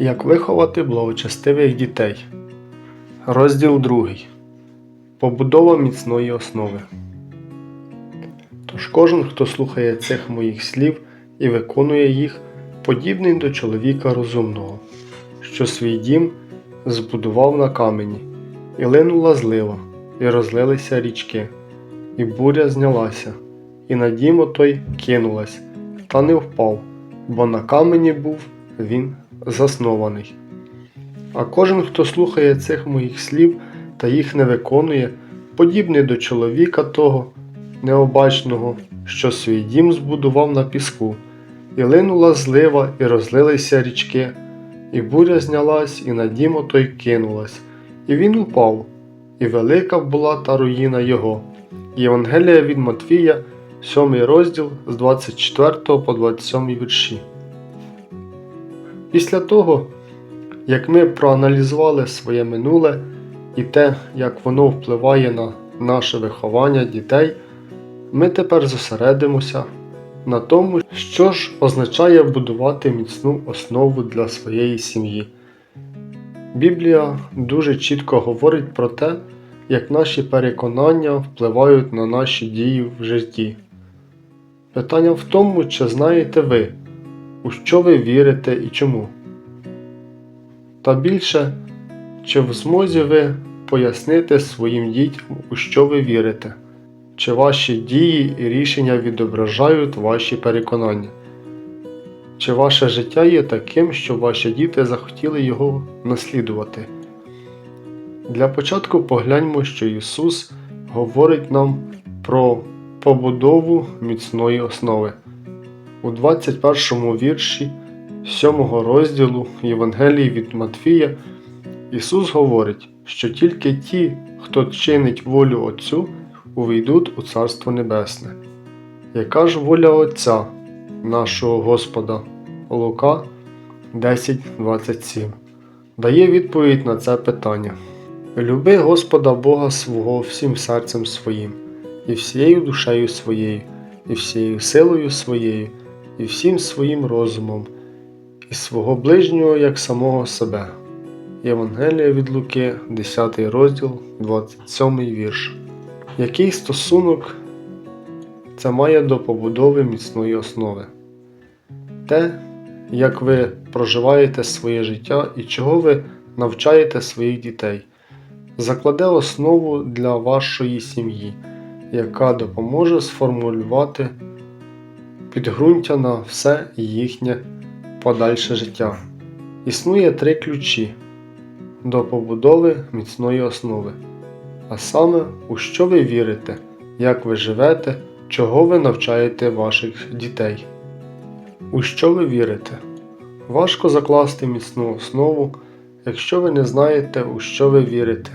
Як виховати благочестивих дітей. Розділ 2. Побудова міцної основи. Тож кожен, хто слухає цих моїх слів і виконує їх, подібний до чоловіка розумного, що свій дім збудував на камені, і линула злива, і розлилися річки, і буря знялася, і на дім отой кинулась, та не впав, бо на камені був він заснований. А кожен, хто слухає цих моїх слів та їх не виконує, подібний до чоловіка того необачного, що свій дім збудував на піску, і линула злива, і розлилися річки, і буря знялась, і на дім отой кинулась, і він упав, і велика була та руїна його. Євангелія від Матвія, 7 розділ з 24 по 27 вірші. Після того, як ми проаналізували своє минуле і те, як воно впливає на наше виховання дітей, ми тепер зосередимося на тому, що ж означає будувати міцну основу для своєї сім'ї. Біблія дуже чітко говорить про те, як наші переконання впливають на наші дії в житті. Питання в тому, чи знаєте ви, у що ви вірите і чому. Та більше, чи в змозі ви пояснити своїм дітям, у що ви вірите, чи ваші дії і рішення відображають ваші переконання, чи ваше життя є таким, що ваші діти захотіли його наслідувати. Для початку погляньмо, що Ісус говорить нам про побудову міцної основи. У 21 вірші 7 розділу Євангелії від Матфія Ісус говорить, що тільки ті, хто чинить волю Отцю, увійдуть у Царство Небесне. Яка ж воля Отця, нашого Господа Лука 10.27 дає відповідь на це питання. Люби Господа Бога свого всім серцем своїм, і всією душею своєю, і всією силою своєю, і всім своїм розумом, і свого ближнього як самого себе. Євангелія від Луки, 10 розділ, 27 вірш. Який стосунок це має до побудови міцної основи? Те, як ви проживаєте своє життя і чого ви навчаєте своїх дітей, закладе основу для вашої сім'ї, яка допоможе сформулювати підґрунтя на все їхнє подальше життя. Існує три ключі до побудови міцної основи. А саме, у що ви вірите, як ви живете, чого ви навчаєте ваших дітей. У що ви вірите? Важко закласти міцну основу, якщо ви не знаєте, у що ви вірите.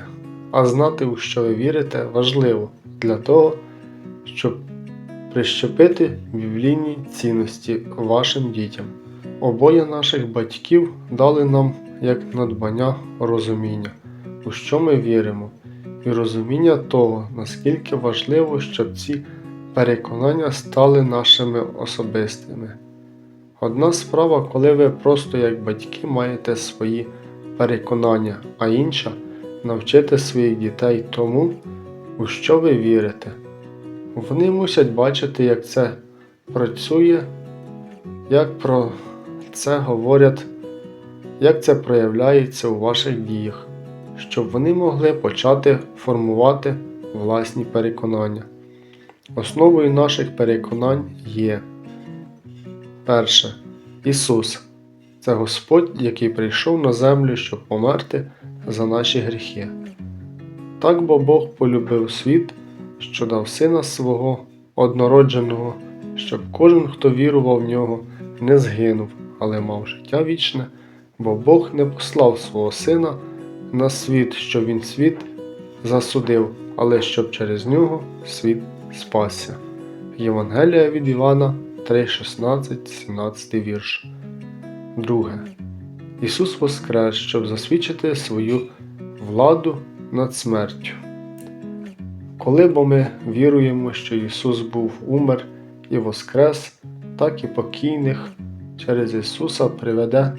А знати, у що ви вірите, важливо для того, щоб прищепити біблійні цінності вашим дітям. Обоє наших батьків дали нам як надбання розуміння, у що ми віримо, і розуміння того, наскільки важливо, щоб ці переконання стали нашими особистими. Одна справа, коли ви просто як батьки маєте свої переконання, а інша навчити своїх дітей тому, у що ви вірите. Вони мусять бачити, як це працює, як про це говорять, як це проявляється у ваших діях, щоб вони могли почати формувати власні переконання. Основою наших переконань є перше Ісус це Господь, який прийшов на землю, щоб померти за наші гріхи. Так бо Бог полюбив світ, що дав Сина свого однородженого, щоб кожен, хто вірував в нього, не згинув, але мав життя вічне, бо Бог не послав свого Сина на світ, щоб Він світ засудив, але щоб через нього світ спасся. Євангелія від Івана 3, 16, 17 вірш. Друге. Ісус воскрес, щоб засвідчити свою владу над смертю. Коли бо ми віруємо, що Ісус був умер і воскрес, так і покійних через Ісуса приведе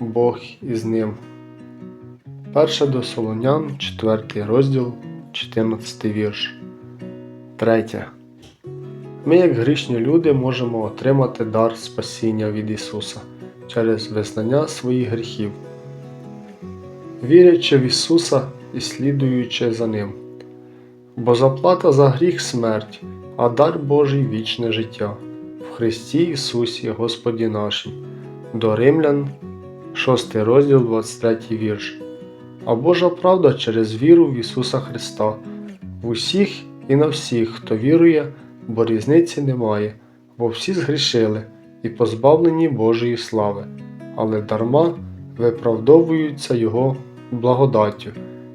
Бог із ним. Перше до Солонян, 4 розділ, 14 вірш. Третє. Ми, як грішні люди, можемо отримати дар спасіння від Ісуса через визнання своїх гріхів, вірячи в Ісуса і слідуючи за Ним. Бо заплата за гріх смерть, а дар Божий вічне життя в Христі Ісусі Господі нашим. До Римлян, 6 розділ, 23 вірш. А Божа правда через віру в Ісуса Христа, в усіх і на всіх, хто вірує, бо різниці немає, бо всі згрішили і позбавлені Божої слави, але дарма виправдовуються Його благодаттю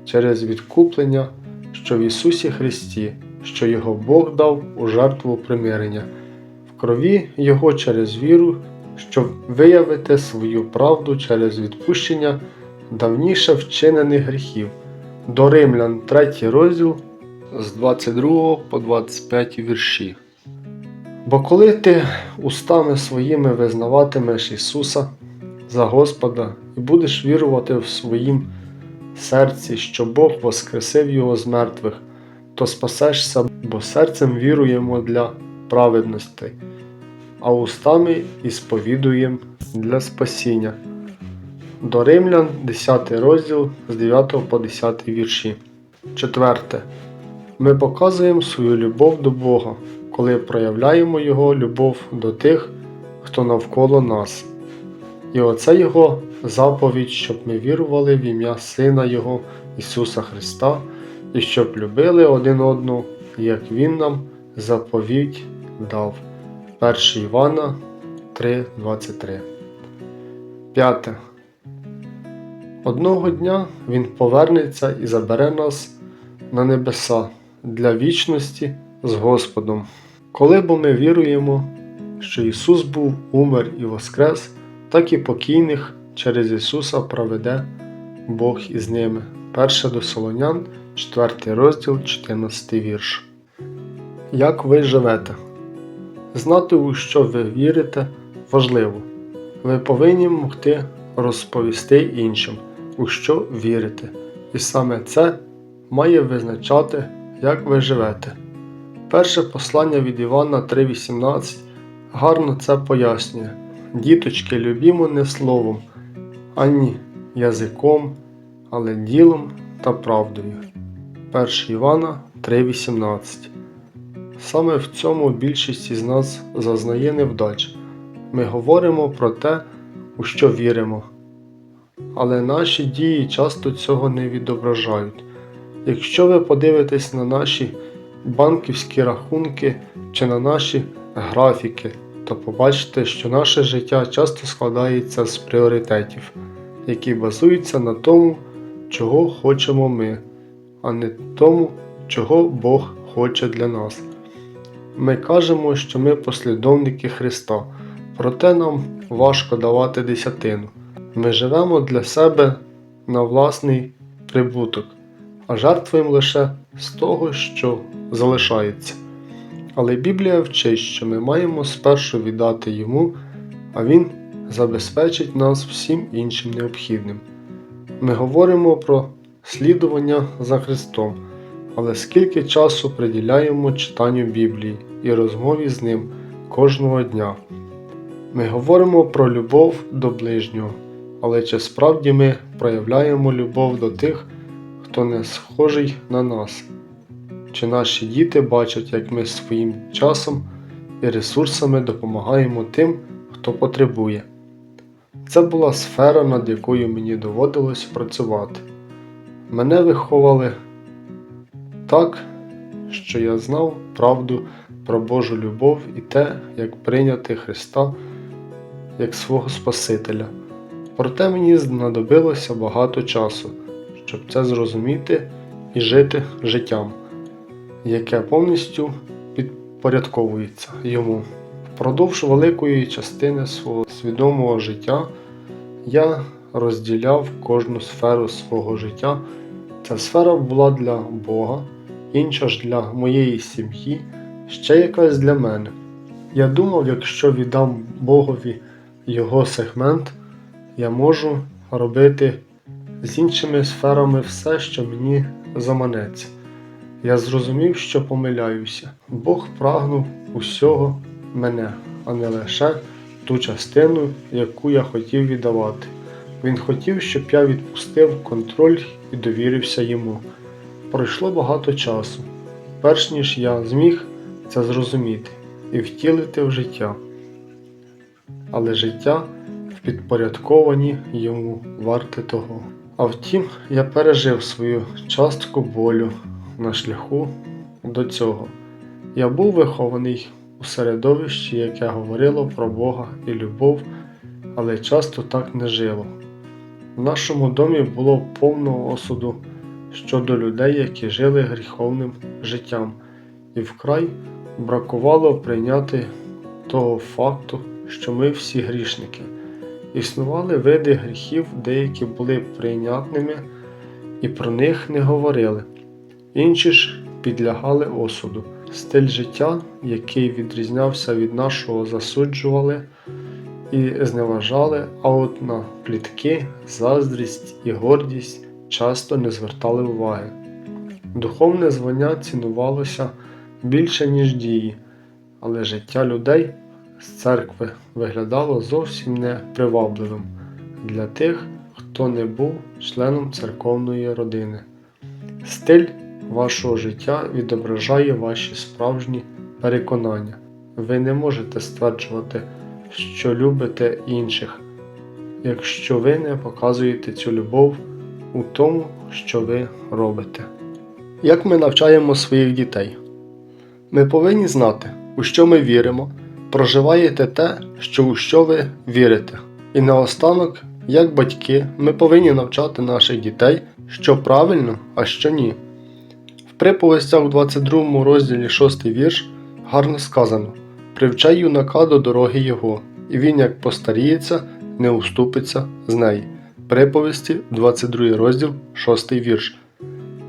через відкуплення, що в Ісусі Христі, що Його Бог дав у жертву примирення, в крові Його через віру, щоб виявити свою правду через відпущення давніше вчинених гріхів. До Римлян 3 розділ з 22 по 25 вірші. Бо коли ти устами своїми визнаватимеш Ісуса за Господа і будеш вірувати в своїм серці, що Бог воскресив Його з мертвих, то спасешся, бо серцем віруємо для праведності, а устами і сповідуємо для спасіння. До Римлян, 10 розділ з 9 по 10 вірші. Четверте. Ми показуємо свою любов до Бога, коли проявляємо Його любов до тих, хто навколо нас. І оце Його заповідь, щоб ми вірували в ім'я Сина Його Ісуса Христа і щоб любили один одного, як Він нам заповідь дав. 1 Івана 3:23. П'яте. Одного дня Він повернеться і забере нас на небеса для вічності з Господом. Коли бо ми віруємо, що Ісус був умер і воскрес, так і покійних через Ісуса проведе Бог із ними. 1 до Солонян, 4 розділ, 14 вірш. Як ви живете? Знати, у що ви вірите, важливо. Ви повинні могти розповісти іншим, у що вірите. І саме це має визначати, як ви живете. Перше послання від Івана 3:18 гарно це пояснює. Діточки, любімо не словом, ані язиком, але ділом та правдою. 1 Івана 3:18 Саме в цьому більшість із нас зазнає невдач. Ми говоримо про те, у що віримо. Але наші дії часто цього не відображають. Якщо ви подивитесь на наші банківські рахунки чи на наші графіки, то побачите, що наше життя часто складається з пріоритетів, які базуються на тому, чого хочемо ми, а не тому, чого Бог хоче для нас. Ми кажемо, що ми послідовники Христа, проте нам важко давати десятину. Ми живемо для себе на власний прибуток, а жертвуємо лише з того, що залишається. Але Біблія вчить, що ми маємо спершу віддати йому, а Він забезпечить нас всім іншим необхідним. Ми говоримо про слідування за Христом, але скільки часу приділяємо читанню Біблії і розмові з ним кожного дня. Ми говоримо про любов до ближнього, але чи справді ми проявляємо любов до тих, хто не схожий на нас? Чи наші діти бачать, як ми своїм часом і ресурсами допомагаємо тим, хто потребує? Це була сфера, над якою мені доводилось працювати. Мене виховали так, що я знав правду про Божу любов і те, як прийняти Христа як свого Спасителя. Проте мені знадобилося багато часу, щоб це зрозуміти і жити життям, яке повністю підпорядковується йому. Впродовж великої частини свого свідомого життя я розділяв кожну сферу свого життя. Ця сфера була для Бога, інша ж для моєї сім'ї, ще якась для мене. Я думав, якщо віддам Богові його сегмент, я можу робити з іншими сферами все, що мені заманеться. Я зрозумів, що помиляюся. Бог прагнув усього мене, а не лише ту частину, яку я хотів віддавати. Він хотів, щоб я відпустив контроль і довірився йому. Пройшло багато часу, перш ніж я зміг це зрозуміти і втілити в життя. Але життя підпорядковані йому варте того. А втім, я пережив свою частку болю на шляху до цього. Я був вихований у середовищі, яке говорило про Бога і любов, але часто так не жило. В нашому домі було повно осуду щодо людей, які жили гріховним життям, і вкрай бракувало прийняти того факту, що ми всі грішники. Існували види гріхів, деякі були прийнятними і про них не говорили, інші ж підлягали осуду. Стиль життя, який відрізнявся від нашого, засуджували і зневажали, а от на плітки, заздрість і гордість часто не звертали уваги. Духовне звання цінувалося більше, ніж дії, але життя людей з церкви виглядало зовсім не привабливим для тих, хто не був членом церковної родини. Стиль вашого життя відображає ваші справжні переконання. Ви не можете стверджувати, що любите інших, якщо ви не показуєте цю любов у тому, що ви робите. Як ми навчаємо своїх дітей? Ми повинні знати, у що ми віримо, проживаєте те, що у що ви вірите. І наостанок, як батьки, ми повинні навчати наших дітей, що правильно, а що ні. В приповістях у 22 розділі 6 вірш гарно сказано: Привчай юнака до дороги його, і він, як постаріється, не уступиться з неї. Приповісті, 22 розділ, 6 вірш.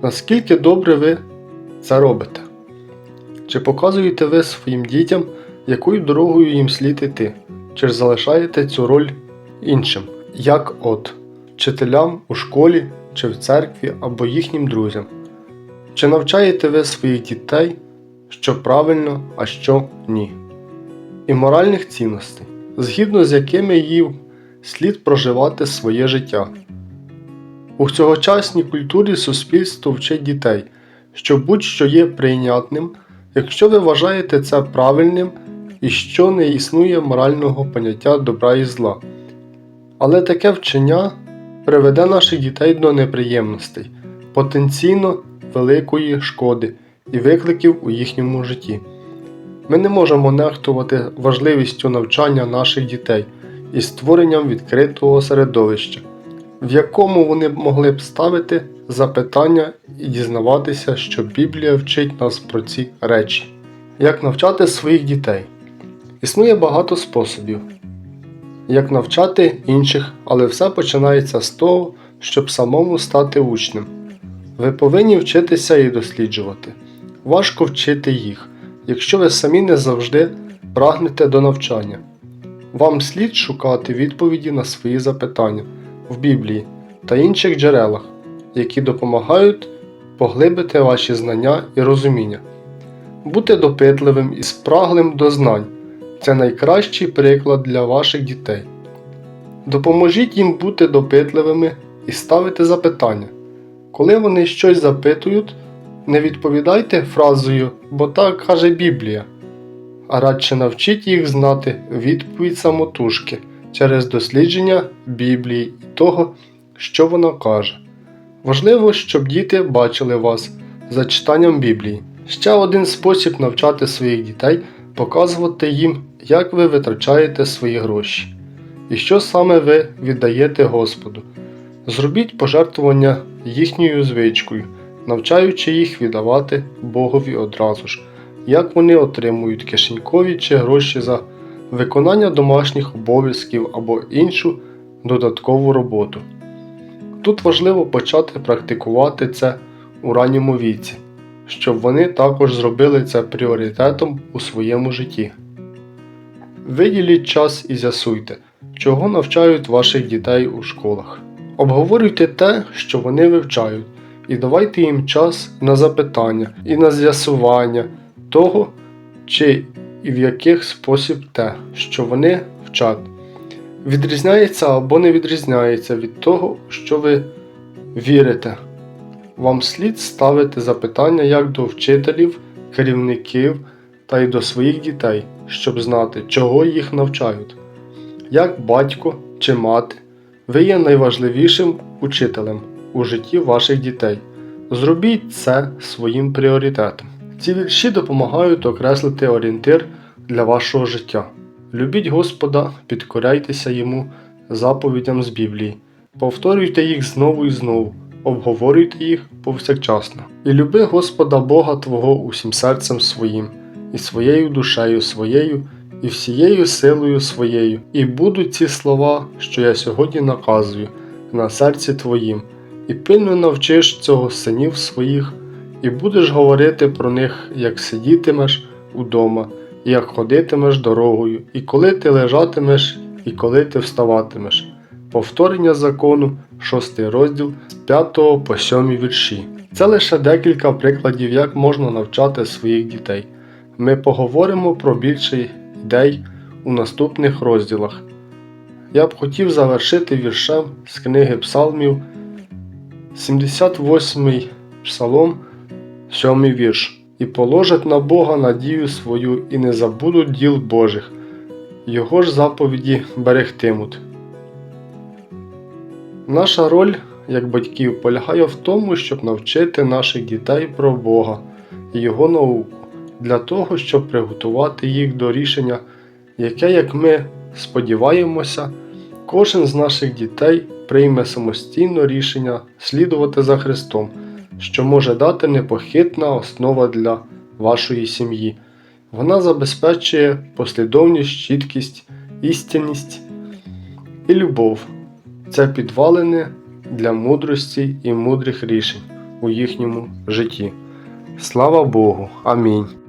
Наскільки добре ви це робите? Чи показуєте ви своїм дітям, якою дорогою їм слід іти? Чи ж залишаєте цю роль іншим, як от вчителям у школі чи в церкві або їхнім друзям? Чи навчаєте ви своїх дітей, що правильно, а що ні? І моральних цінностей, згідно з якими їм слід проживати своє життя? У цьогочасній культурі суспільство вчить дітей, що будь-що є прийнятним, якщо ви вважаєте це правильним і що не існує морального поняття добра і зла. Але таке вчення приведе наших дітей до неприємностей, потенційно великої шкоди і викликів у їхньому житті. Ми не можемо нехтувати важливістю навчання наших дітей і створенням відкритого середовища, в якому вони могли б ставити запитання і дізнаватися, що Біблія вчить нас про ці речі. Як навчати своїх дітей? Існує багато способів, як навчати інших, але все починається з того, щоб самому стати учнем. Ви повинні вчитися і досліджувати. Важко вчити їх, якщо ви самі не завжди прагнете до навчання. Вам слід шукати відповіді на свої запитання в Біблії та інших джерелах, які допомагають поглибити ваші знання і розуміння. Бути допитливим і спраглим до знань це найкращий приклад для ваших дітей. Допоможіть їм бути допитливими і ставити запитання. Коли вони щось запитують, не відповідайте фразою, бо так каже Біблія, а радше навчіть їх знати відповідь самотужки через дослідження Біблії і того, що вона каже. Важливо, щоб діти бачили вас за читанням Біблії. Ще один спосіб навчати своїх дітей показувати їм, як ви витрачаєте свої гроші і що саме ви віддаєте Господу. Зробіть пожертвування їхньою звичкою, навчаючи їх віддавати Богові одразу ж, як вони отримують кишенькові чи гроші за виконання домашніх обов'язків або іншу додаткову роботу. Тут важливо почати практикувати це у ранньому віці, щоб вони також зробили це пріоритетом у своєму житті. Виділіть час і з'ясуйте, чого навчають ваших дітей у школах. Обговорюйте те, що вони вивчають, і давайте їм час на запитання і на з'ясування того, чи і в яких спосіб те, що вони вчать, відрізняється або не відрізняється від того, що ви вірите. Вам слід ставити запитання як до вчителів, керівників та й до своїх дітей, щоб знати, чого їх навчають. Як батько чи мати, ви є найважливішим учителем у житті ваших дітей. Зробіть це своїм пріоритетом. Ці вірші допомагають окреслити орієнтир для вашого життя. Любіть Господа, підкоряйтеся йому заповідям з Біблії, повторюйте їх знову і знову, обговорюйте їх повсякчасно. І люби Господа Бога Твого усім серцем своїм, і своєю душею своєю, і всією силою своєю. І будуть ці слова, що я сьогодні наказую, на серці твоїм, і пильно навчиш цього синів своїх, і будеш говорити про них, як сидітимеш удома, і як ходитимеш дорогою, і коли ти лежатимеш, і коли ти вставатимеш. Повторення закону, 6 розділ з 5 по 7 вірші. Це лише декілька прикладів, як можна навчати своїх дітей. Ми поговоримо про більше ідей у наступних розділах. Я б хотів завершити віршем з книги Псалмів, 78 псалом, 7 вірш. І положать на Бога надію свою, і не забудуть діл Божих, Його ж заповіді берегтимуть. Наша роль як батьків полягає в тому, щоб навчити наших дітей про Бога і Його науку, для того, щоб приготувати їх до рішення, яке, як ми сподіваємося, кожен з наших дітей прийме самостійно рішення слідувати за Христом, що може дати непохитна основа для вашої сім'ї. Вона забезпечує послідовність, чіткість, істинність і любов. Це підвалини для мудрості і мудрих рішень у їхньому житті. Слава Богу! Амінь.